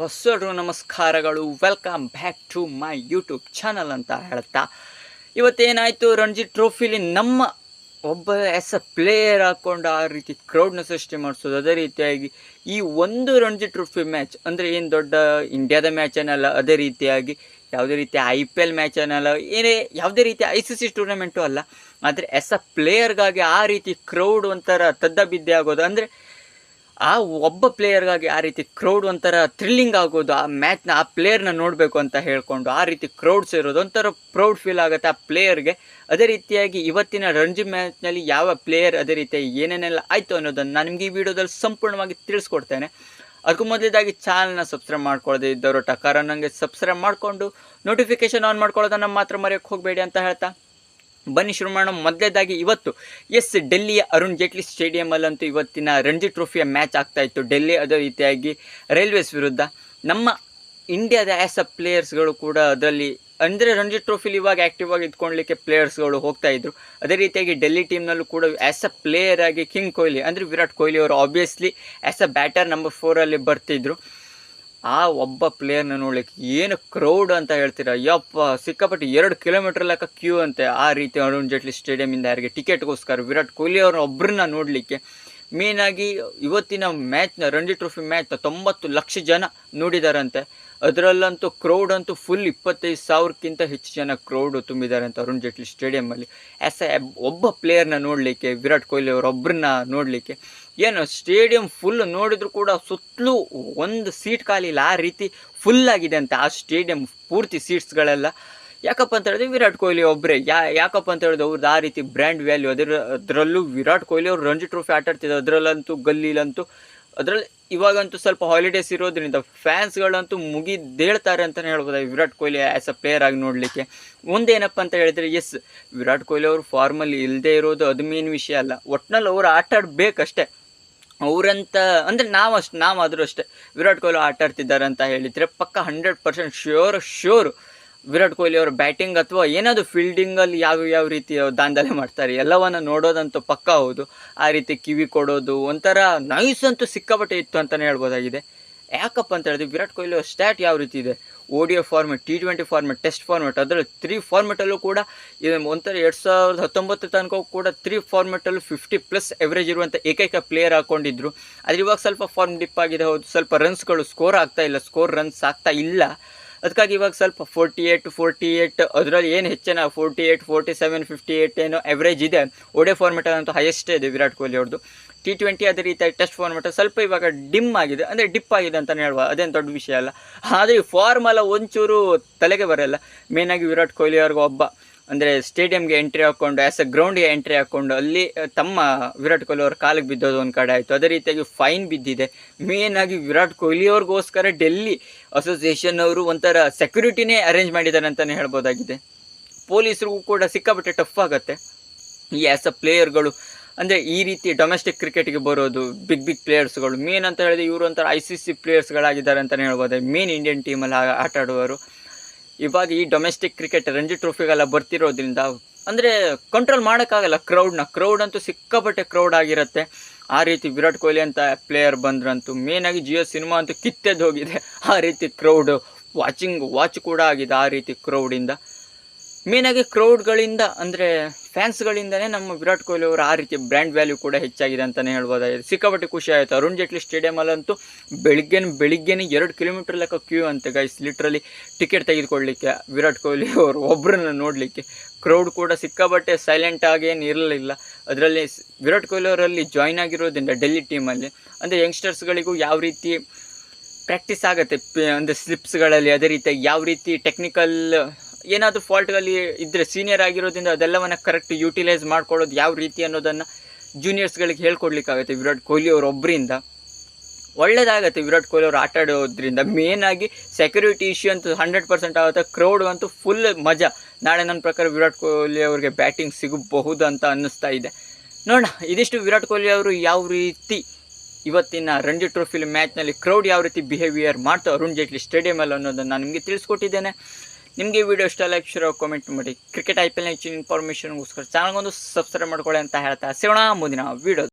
ಬಸ್ಸರು ನಮಸ್ಕಾರಗಳು. Welcome back to my YouTube channel ಅಂತ ಹೇಳ್ತಾ. ಇವತ್ತೇನಾಯಿತು? ರಣಜಿ ಟ್ರೋಫಿಲಿ ನಮ್ಮ ಒಬ್ಬ ಎಸ್ ಅ ಪ್ಲೇಯರ್ ಹಾಕ್ಕೊಂಡು ಆ ರೀತಿ ಕ್ರೌಡ್ನ ಸೃಷ್ಟಿ ಮಾಡಿಸೋದು. ಅದೇ ರೀತಿಯಾಗಿ ಈ ಒಂದು ರಣಜಿ ಟ್ರೋಫಿ ಮ್ಯಾಚ್ ಅಂದರೆ ಏನು ದೊಡ್ಡ ಇಂಡಿಯಾದ ಮ್ಯಾಚ್ ಏನಲ್ಲ ಅದೇ ರೀತಿಯಾಗಿ ಯಾವುದೇ ರೀತಿ ಐ ಪಿ ಎಲ್ ಮ್ಯಾಚ್ ಏನಲ್ಲ ಏನೇ ಯಾವುದೇ ರೀತಿ ಐ ಸಿ ಸಿ ಟೂರ್ನಮೆಂಟು ಅಲ್ಲ. ಆದರೆ ಎಸ್ ಅ ಪ್ಲೇಯರ್ಗಾಗಿ ಆ ರೀತಿ ಕ್ರೌಡ್ ಒಂಥರ ತದ್ದ ಬಿದ್ದೆ ಆಗೋದು. ಅಂದರೆ ಆ ಒಬ್ಬ ಪ್ಲೇಯರ್ಗಾಗಿ ಆ ರೀತಿ ಕ್ರೌಡ್ ಒಂಥರ ಥ್ರಿಲ್ಲಿಂಗ್ ಆಗೋದು, ಆ ಮ್ಯಾಚ್ನ ಆ ಪ್ಲೇಯರ್ನ ನೋಡಬೇಕು ಅಂತ ಹೇಳ್ಕೊಂಡು ಆ ರೀತಿ ಕ್ರೌಡ್ಸ್ ಇರೋದು ಒಂಥರ ಪ್ರೌಡ್ ಫೀಲ್ ಆಗುತ್ತೆ ಆ ಪ್ಲೇಯರ್ಗೆ ಅದೇ ರೀತಿಯಾಗಿ ಇವತ್ತಿನ ರಣಜಿ ಮ್ಯಾಚ್ನಲ್ಲಿ ಯಾವ ಪ್ಲೇಯರ್ ಅದೇ ರೀತಿ ಏನೇನೆಲ್ಲ ಆಯಿತು ಅನ್ನೋದನ್ನು ನಾನು ನಿಮಗೆ ಈ ವಿಡಿಯೋದಲ್ಲಿ ಸಂಪೂರ್ಣವಾಗಿ ತಿಳಿಸ್ಕೊಡ್ತೇನೆ. ಅದಕ್ಕೂ ಮೊದಲೇದಾಗಿ ಚಾನಲ್ನ ಸಬ್ಸ್ಕ್ರೈಬ್ ಮಾಡ್ಕೊಳ್ಳದೆ ಇದ್ದವರು ಟಕಾರ ನನಗೆ ಸಬ್ಸ್ಕ್ರೈಬ್ ಮಾಡಿಕೊಂಡು ನೋಟಿಫಿಕೇಷನ್ ಆನ್ ಮಾಡ್ಕೊಳ್ಳೋದನ್ನು ಮಾತ್ರ ಮರೆಯೋಕ್ಕೆ ಹೋಗಬೇಡಿ ಅಂತ ಹೇಳ್ತಾ. ಬನ್ನಿ ಶುರು ಮಾಡೋಣ. ಮೊದಲೇದಾಗಿ ಇವತ್ತು ಎಸ್ ಡೆಲ್ಲಿಯ ಅರುಣ್ ಜೇಟ್ಲಿ ಸ್ಟೇಡಿಯಮಲ್ಲಂತೂ ಇವತ್ತಿನ ರಣಜಿ ಟ್ರೋಫಿಯ ಮ್ಯಾಚ್ ಆಗ್ತಾ ಇತ್ತು. ಡೆಲ್ಲಿ ಅದೇ ರೀತಿಯಾಗಿ ರೈಲ್ವೇಸ್ ವಿರುದ್ಧ. ನಮ್ಮ ಇಂಡಿಯಾದ ಆ್ಯಸ್ ಅ ಪ್ಲೇಯರ್ಸ್ಗಳು ಕೂಡ ಅದರಲ್ಲಿ ಅಂದರೆ ರಣಜಿ ಟ್ರೋಫಿಲಿ ಇವಾಗ ಆ್ಯಕ್ಟಿವ್ ಆಗಿ ಪ್ಲೇಯರ್ಸ್ಗಳು ಹೋಗ್ತಾ ಇದ್ರು. ಅದೇ ರೀತಿಯಾಗಿ ಡೆಲ್ಲಿ ಟೀಮ್ನಲ್ಲೂ ಕೂಡ ಆ್ಯಸ್ ಅ ಪ್ಲೇಯರ್ ಆಗಿ ಕಿಂಗ್ ಕೊಹ್ಲಿ ಅಂದರೆ ವಿರಾಟ್ ಕೊಹ್ಲಿ ಅವರು obviously as a batter number ಫೋರಲ್ಲಿ ಬರ್ತಿದ್ರು. ಆ ಒಬ್ಬ ಪ್ಲೇಯರ್ನ ನೋಡ್ಲಿಕ್ಕೆ ಏನು ಕ್ರೌಡ್ ಅಂತ ಹೇಳ್ತೀರಾ? ಯಪ್ಪ, ಸಿಕ್ಕಾಪಟ್ಟೆ ಎರಡು ಕಿಲೋಮೀಟರ್ ಲೆಕ್ಕ ಕ್ಯೂ ಅಂತೆ. ಆ ರೀತಿ ಅರುಣ್ ಜೇಟ್ಲಿ ಸ್ಟೇಡಿಯಮಿಂದ ಯಾರಿಗೆ ಟಿಕೆಟ್ಗೋಸ್ಕರ ವಿರಾಟ್ ಕೊಹ್ಲಿ ಅವ್ರನ್ನ ಒಬ್ಬರನ್ನ ನೋಡಲಿಕ್ಕೆ ಮೇಯ್ನಾಗಿ ಇವತ್ತಿನ ಮ್ಯಾಚ್ನ ರಣಜಿ ಟ್ರೋಫಿ ಮ್ಯಾಚ್ನ ತೊಂಬತ್ತು ಲಕ್ಷ ಜನ ನೋಡಿದಾರಂತೆ. ಅದರಲ್ಲಂತೂ ಕ್ರೌಡ್ ಅಂತೂ ಫುಲ್ ಇಪ್ಪತ್ತೈದು ಸಾವಿರಕ್ಕಿಂತ ಹೆಚ್ಚು ಜನ ಕ್ರೌಡ್ ತುಂಬಿದ್ದಾರೆ ಅಂತ ಅರುಣ್ ಜೇಟ್ಲಿ ಸ್ಟೇಡಿಯಮಲ್ಲಿ ಆ್ಯಸ್ ಎ ಒಬ್ಬ ಪ್ಲೇಯರ್ನ ನೋಡಲಿಕ್ಕೆ, ವಿರಾಟ್ ಕೊಹ್ಲಿ ಅವರೊಬ್ಬರನ್ನ ನೋಡಲಿಕ್ಕೆ ಏನು ಸ್ಟೇಡಿಯಂ ಫುಲ್ ನೋಡಿದ್ರು ಕೂಡ ಸುತ್ತಲೂ ಒಂದು ಸೀಟ್ ಖಾಲಿ ಇಲ್ಲ. ಆ ರೀತಿ ಫುಲ್ ಆಗಿದೆ ಅಂತ. ಆ ಸ್ಟೇಡಿಯಂ ಪೂರ್ತಿ ಸೀಟ್ಸ್ಗಳೆಲ್ಲ ಯಾಕಪ್ಪ ಅಂತ ಹೇಳಿದ್ರೆ ವಿರಾಟ್ ಕೊಹ್ಲಿ ಒಬ್ಬರೇ ಯಾ, ಯಾಕಪ್ಪ ಅಂತ ಹೇಳಿದ್ರೆ ಅವ್ರದ್ದು ಆ ರೀತಿ ಬ್ರ್ಯಾಂಡ್ ವ್ಯಾಲ್ಯೂ ಅದರ, ಅದರಲ್ಲೂ ವಿರಾಟ್ ಕೊಹ್ಲಿ ಅವರು ರಂಜಿ ಟ್ರೋಫಿ ಆಟ ಆಡ್ತಿದ್ರು ಅದರಲ್ಲಂತೂ ಗಲ್ಲಿಲಂತೂ, ಅದರಲ್ಲಿ ಇವಾಗಂತೂ ಸ್ವಲ್ಪ ಹಾಲಿಡೇಸ್ ಇರೋದ್ರಿಂದ ಫ್ಯಾನ್ಸ್ಗಳಂತೂ ಮುಗಿದೇಳ್ತಾರೆ ಅಂತಲೇ ಹೇಳ್ಬೋದು. Virat Kohli as a player ಆಗಿ ನೋಡಲಿಕ್ಕೆ. ಮುಂದೇನಪ್ಪ ಅಂತ ಹೇಳಿದರೆ ಎಸ್ ವಿರಾಟ್ ಕೊಹ್ಲಿ ಅವರು ಫಾರ್ಮಲ್ಲಿ ಇಲ್ಲದೆ ಇರೋದು ಅದು ಮೇನ್ ವಿಷಯ ಅಲ್ಲ. ಒಟ್ನಲ್ಲಿ ಅವರು ಆಟ ಆಡಬೇಕಷ್ಟೇ ಅವರಂತ, ಅಂದರೆ ನಾವು ಅಷ್ಟು, ನಾವು ಆದರೂ ಅಷ್ಟೇ, ವಿರಾಟ್ ಕೊಹ್ಲಿ ಆಟ ಆಡ್ತಿದ್ದಾರೆ ಅಂತ ಹೇಳಿದರೆ ಪಕ್ಕ hundred percent sure sure Virat Kohli ಅವರ ಬ್ಯಾಟಿಂಗ್ ಅಥವಾ ಏನಾದರೂ ಫೀಲ್ಡಿಂಗಲ್ಲಿ ಯಾವ ಯಾವ ರೀತಿ ದಾಂಧಲೆ ಮಾಡ್ತಾರೆ, ಎಲ್ಲವನ್ನು ನೋಡೋದಂತೂ ಪಕ್ಕ ಹೌದು. ಆ ರೀತಿ ಕಿವಿ ಕೊಡೋದು, ಒಂಥರ ನೈಸ್ ಅಂತೂ ಸಿಕ್ಕಾಪಟ್ಟೆ ಇತ್ತು ಅಂತಲೇ ಹೇಳ್ಬೋದಾಗಿದೆ. ಯಾಕಪ್ಪ ಅಂತ ಹೇಳಿದ್ರೆ ವಿರಾಟ್ ಕೊಹ್ಲಿ ಅವ್ರ ಸ್ಟ್ಯಾಟ್ ಯಾವ ರೀತಿ ಇದೆ? ODI format T twenty format test format ಅದರಲ್ಲಿ ತ್ರೀ ಫಾರ್ಮೆಟಲ್ಲೂ ಕೂಡ ಇದು ಒಂಥರ ಎರಡು ಸಾವಿರದ ಹತ್ತೊಂಬತ್ತು ತನಕ ಕೂಡ ತ್ರೀ ಫಾರ್ಮೆಟಲ್ಲೂ ಫಿಫ್ಟಿ ಪ್ಲಸ್ ಎವರೇಜ್ ಇರುವಂಥ ಏಕೈಕ ಪ್ಲೇಯರ್ ಹಾಕೊಂಡಿದ್ರು. ಆದರೆ ಇವಾಗ ಸ್ವಲ್ಪ ಫಾರ್ಮ್ ಡಿಪ್ ಆಗಿದೆ, ಹೌದು. ಸ್ವಲ್ಪ ರನ್ಸ್ಗಳು ಸ್ಕೋರ್ ಆಗ್ತಾ ಇಲ್ಲ ಸ್ಕೋರ್ ರನ್ಸ್ ಆಗ್ತಾ ಇಲ್ಲ. ಅದಕ್ಕಾಗಿ ಇವಾಗ ಸ್ವಲ್ಪ ಫೋರ್ಟಿ ಏಯ್ಟ್ ಫೋರ್ಟಿ ಏಯ್ಟ್ ಅದರಲ್ಲಿ ಏನು ಹೆಚ್ಚಿನ forty eight forty seven fifty eight ಏನೋ ಎವರೇಜ್ ಇದೆ. ಒಡೆ ಫಾರ್ಮೆಟಲ್ಲಂತೂ ಹೈಯೆಸ್ಟೇ ಇದೆ ವಿರಾಟ್ ಕೊಹ್ಲಿ ಅವ್ರದ್ದು ಟಿ ಟ್ವೆಂಟಿ ಅದೇ ರೀತಿಯಾಗಿ ಟೆಸ್ಟ್ ಫಾರ್ಮೆಟ್ ಸ್ವಲ್ಪ ಇವಾಗ ಡಿಮ್ ಆಗಿದೆ. ಅಂದರೆ ಡಿಪ್ ಆಗಿದೆ ಅಂತಲೇ ಹೇಳುವ, ಅದೇನು ದೊಡ್ಡ ವಿಷಯ ಅಲ್ಲ. ಆದರೆ ಈ ಫಾರ್ಮ್ ಎಲ್ಲ ಒಂಚೂರು ತಲೆಗೆ ಬರೋಲ್ಲ. ಮೇಯ್ನಾಗಿ ವಿರಾಟ್ ಕೊಹ್ಲಿ ಅವ್ರಿಗೆ ಒಬ್ಬ. ಅಂದರೆ ಸ್ಟೇಡಿಯಂಗೆ ಎಂಟ್ರಿ ಹಾಕ್ಕೊಂಡು ಆ್ಯಸ್ ಅ ಗ್ರೌಂಡ್ಗೆ ಎಂಟ್ರಿ ಹಾಕ್ಕೊಂಡು ಅಲ್ಲಿ ತಮ್ಮ ವಿರಾಟ್ ಕೊಹ್ಲಿ ಅವ್ರ ಕಾಲಿಗೆ ಬಿದ್ದೋದು ಒಂದು ಕಡೆ ಆಯಿತು. ಅದೇ ರೀತಿಯಾಗಿ ಫೈನ್ ಬಿದ್ದಿದೆ. ಮೇಯ್ನಾಗಿ ವಿರಾಟ್ ಕೊಹ್ಲಿ ಅವ್ರಿಗೋಸ್ಕರ ಡೆಲ್ಲಿ ಅಸೋಸಿಯೇಷನ್ ಅವರು ಒಂಥರ ಸೆಕ್ಯೂರಿಟಿನೇ ಅರೇಂಜ್ ಮಾಡಿದ್ದಾರೆ ಅಂತಲೇ ಹೇಳ್ಬೋದಾಗಿದೆ. ಪೊಲೀಸರಿಗೂ ಕೂಡ ಸಿಕ್ಕಾಪಟ್ಟೆ ಟಫ್ ಆಗುತ್ತೆ. ಈ ಆ್ಯಸ್ ಅ ಪ್ಲೇಯರ್ಗಳು ಅಂದರೆ ಈ ರೀತಿ ಡೊಮೆಸ್ಟಿಕ್ ಕ್ರಿಕೆಟ್ಗೆ ಬರೋದು ಬಿಗ್ ಬಿಗ್ ಪ್ಲೇಯರ್ಸ್ಗಳು ಮೇನ್ ಅಂತ ಹೇಳಿದ್ರೆ ಇವರು ಒಂಥರ ಐ ಸಿ ಸಿ ಪ್ಲೇಯರ್ಸ್ಗಳಾಗಿದ್ದಾರೆ ಅಂತಲೇ ಹೇಳ್ಬೋದು ಮೇನ್ ಇಂಡಿಯನ್ ಟೀಮಲ್ಲಿ ಆಟ ಆಡುವವರು. ಇವಾಗ ಈ ಡೊಮೆಸ್ಟಿಕ್ ಕ್ರಿಕೆಟ್ ರಂಜಿ ಟ್ರೋಫಿಗೆಲ್ಲ ಬರ್ತಿರೋದ್ರಿಂದ ಅಂದರೆ ಕಂಟ್ರೋಲ್ ಮಾಡೋಕ್ಕಾಗಲ್ಲ ಕ್ರೌಡ್ನ ಕ್ರೌಡ್ ಅಂತೂ ಸಿಕ್ಕಾಪಟ್ಟೆ ಕ್ರೌಡ್ ಆಗಿರುತ್ತೆ. ಆ ರೀತಿ ವಿರಾಟ್ ಕೊಹ್ಲಿ ಅಂತ ಪ್ಲೇಯರ್ ಬಂದ್ರಂತೂ ಮೇನಾಗಿ ಜಿಯೋ ಸಿನಿಮಾ ಅಂತೂ ಕಿತ್ತೆದ್ದು ಹೋಗಿದೆ. ಆ ರೀತಿ ಕ್ರೌಡು ವಾಚಿಂಗ್ ವಾಚ್ ಕೂಡ ಆಗಿದೆ ಆ ರೀತಿ ಕ್ರೌಡಿಂದ ಮೇನಾಗಿ ಕ್ರೌಡ್ಗಳಿಂದ ಅಂದರೆ ಫ್ಯಾನ್ಸ್ಗಳಿಂದನೇ ನಮ್ಮ ವಿರಾಟ್ ಕೊಹ್ಲಿ ಅವರು ಆ ರೀತಿ ಬ್ರ್ಯಾಂಡ್ ವ್ಯಾಲ್ಯೂ ಕೂಡ ಹೆಚ್ಚಾಗಿದೆ ಅಂತಲೇ ಹೇಳ್ಬೋದಾಗಿದೆ ಸಿಕ್ಕಾಪಟ್ಟೆ ಖುಷಿ ಆಯಿತು. ಅರುಣ್ ಜೇಟ್ಲಿ ಸ್ಟೇಡಿಯಮಲ್ಲಂತೂ ಬೆಳಿಗ್ಗೆ ಬೆಳಿಗ್ಗೆನೇ ಎರಡು ಕಿಲೋಮೀಟರ್ ಲೆಕ್ಕ ಕ್ಯೂ ಅಂತ ಗೈಸ್ ಲಿಟ್ರಲಿ ಟಿಕೆಟ್ ತೆಗೆದುಕೊಳ್ಳಲಿಕ್ಕೆ ವಿರಾಟ್ ಕೊಹ್ಲಿ ಅವರು ಒಬ್ಬರನ್ನ ನೋಡಲಿಕ್ಕೆ. ಕ್ರೌಡ್ ಕೂಡ ಸಿಕ್ಕಾಪಟ್ಟೆ ಸೈಲೆಂಟ್ ಆಗೇನು ಇರಲಿಲ್ಲ. ಅದರಲ್ಲಿ ವಿರಾಟ್ ಕೊಹ್ಲಿ ಅವರಲ್ಲಿ ಜಾಯ್ನ್ ಆಗಿರೋದ್ರಿಂದ ಡೆಲ್ಲಿ ಟೀಮಲ್ಲಿ ಅಂದರೆ ಯಂಗ್ಸ್ಟರ್ಸ್ಗಳಿಗೂ ಯಾವ ರೀತಿ ಪ್ರಾಕ್ಟೀಸ್ ಆಗುತ್ತೆ ಅಂದರೆ ಸ್ಲಿಪ್ಸ್ಗಳಲ್ಲಿ ಅದೇ ರೀತಿಯಾಗಿ ಯಾವ ರೀತಿ ಟೆಕ್ನಿಕಲ್ ಏನಾದರೂ ಫಾಲ್ಟ್ಗಳಲ್ಲಿ ಇದ್ದರೆ ಸೀನಿಯರ್ ಆಗಿರೋದ್ರಿಂದ ಅದೆಲ್ಲವನ್ನು ಕರೆಕ್ಟ್ ಯೂಟಿಲೈಸ್ ಮಾಡ್ಕೊಳ್ಳೋದು ಯಾವ ರೀತಿ ಅನ್ನೋದನ್ನು ಜೂನಿಯರ್ಸ್ಗಳಿಗೆ ಹೇಳ್ಕೊಡ್ಲಿಕ್ಕಾಗುತ್ತೆ. ವಿರಾಟ್ ಕೊಹ್ಲಿ ಅವರೊಬ್ಬರಿಂದ ಒಳ್ಳೇದಾಗುತ್ತೆ ವಿರಾಟ್ ಕೊಹ್ಲಿ ಅವರು ಆಟ ಆಡೋದ್ರಿಂದ ಮೇನಾಗಿ ಸೆಕ್ಯೂರಿಟಿ ಇಶ್ಯೂ ಅಂತೂ ಹಂಡ್ರೆಡ್ ಪರ್ಸೆಂಟ್ ಆಗುತ್ತೆ. ಕ್ರೌಡ್ ಅಂತೂ ಫುಲ್ ಮಜಾ. ನಾಳೆ ನನ್ನ ಪ್ರಕಾರ ವಿರಾಟ್ ಕೊಹ್ಲಿ ಅವರಿಗೆ ಬ್ಯಾಟಿಂಗ್ ಸಿಗಬಹುದು ಅಂತ ಅನ್ನಿಸ್ತಾ ಇದೆ. ನೋಡೋಣ, ಇದಿಷ್ಟು ವಿರಾಟ್ ಕೊಹ್ಲಿ ಅವರು ಯಾವ ರೀತಿ ಇವತ್ತಿನ ರಣಜಿ ಟ್ರೋಫಿಲಿ ಮ್ಯಾಚ್ನಲ್ಲಿ ಕ್ರೌಡ್ ಯಾವ ರೀತಿ ಬಿಹೇವಿಯರ್ ಮಾಡ್ತಾ ಅರುಣ್ ಜೇಟ್ಲಿ ಸ್ಟೇಡಿಯಮಲ್ಲಿ ಅನ್ನೋದನ್ನು ನಾನು ನಿಮಗೆ ತಿಳಿಸ್ಕೊಟ್ಟಿದ್ದೇನೆ. ನಿಮಗೆ ವಿಡಿಯೋ ಇಷ್ಟ ಲೈಕ್ ಶೇರ್ ಕಾಮೆಂಟ್ ಮಾಡಿ. ಕ್ರಿಕೆಟ್ ಐ ಪಿ ಎಲ್ ಹೆಚ್ಚಿನ ಇನ್ಫಾರ್ಮೇಷನ್ಗೋಸ್ಕರ ಚಾನಲ್ಗೊಂದು ಸಬ್ಸ್ಕ್ರೈಬ್ ಮಾಡ್ಕೊಳ್ಳಿ ಅಂತ ಹೇಳ್ತಾ. ಸಿಗೋಣ ಮುಂದಿನ ವಿಡಿಯೋ